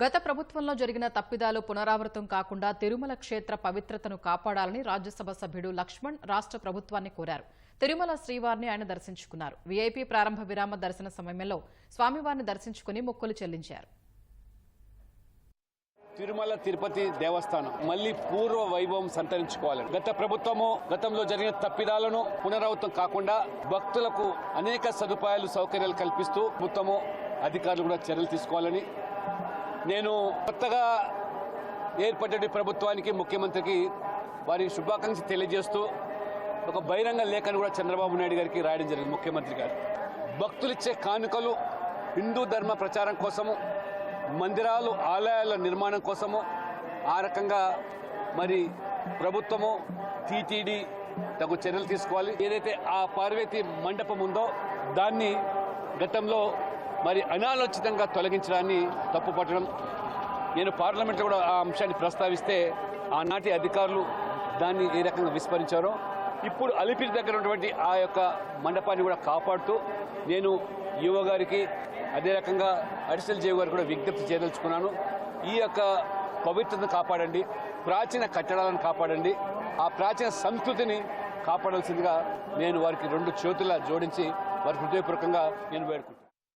గత ప్రభుత్వంలో జరిగిన తప్పిదాలు పునరావృతం కాకుండా తిరుమల క్షేత్ర పవిత్రతను కాపాడాలని రాజ్యసభ సభ్యుడు లక్ష్మణ్ రాష్ట్ర ప్రభుత్వాన్ని కోరారు. తిరుమల శ్రీవారిని ఆయన దర్శించుకున్నారు. వీఐపీ ప్రారంభ విరామ దర్శన సమయంలో స్వామివారిని దర్శించుకుని మొక్కులు చెల్లించారు. తిరుమల తిరుపతి దేవస్థానం మళ్ళీ పూర్వ వైభవం సంతరించుకోవాలని గత ప్రభుత్వము గతంలో జరిగిన తప్పిదాలను పునరావృతం కాకుండా భక్తులకు అనేక సదుపాయాలు సౌకర్యాలు కల్పిస్తూ ప్రభుత్వము అధికారులు కూడా చర్యలు తీసుకోవాలని నేను కొత్తగా ఏర్పడ్డ ప్రభుత్వానికి ముఖ్యమంత్రికి వారి శుభాకాంక్షలు తెలియజేస్తూ ఒక బహిరంగ లేఖను కూడా చంద్రబాబు నాయుడు గారికి రాయడం జరిగింది ముఖ్యమంత్రి గారు. భక్తులిచ్చే కానుకలు హిందూ ధర్మ ప్రచారం కోసము మందిరాలు ఆలయాల నిర్మాణం కోసము ఆ రకంగా మరి ప్రభుత్వము టీటీడీ తగు చర్యలు తీసుకోవాలి. ఏదైతే ఆ పార్వతి మండపం ఉందో దాన్ని గతంలో మరి అనాలోచితంగా తొలగించడాన్ని తప్పుపట్టడం. నేను పార్లమెంట్లో కూడా ఆ అంశాన్ని ప్రస్తావిస్తే ఆనాటి అధికారులు దాన్ని ఏ రకంగా విస్మరించారో ఇప్పుడు అలిపిరి దగ్గర ఉన్నటువంటి ఆ యొక్క మండపాన్ని కూడా కాపాడుతూ నేను యువ గారికి అదే రకంగా అడిషనల్ జీవ గారికి కూడా విజ్ఞప్తి చేయదలుచుకున్నాను. ఈ యొక్క పవిత్రతను కాపాడండి ప్రాచీన కట్టడాలను కాపాడండి ఆ ప్రాచీన సంస్కృతిని కాపాడాల్సిందిగా నేను వారికి రెండు చేతుల జోడించి వారి హృదయపూర్వకంగా నేను వేడుకుంటాను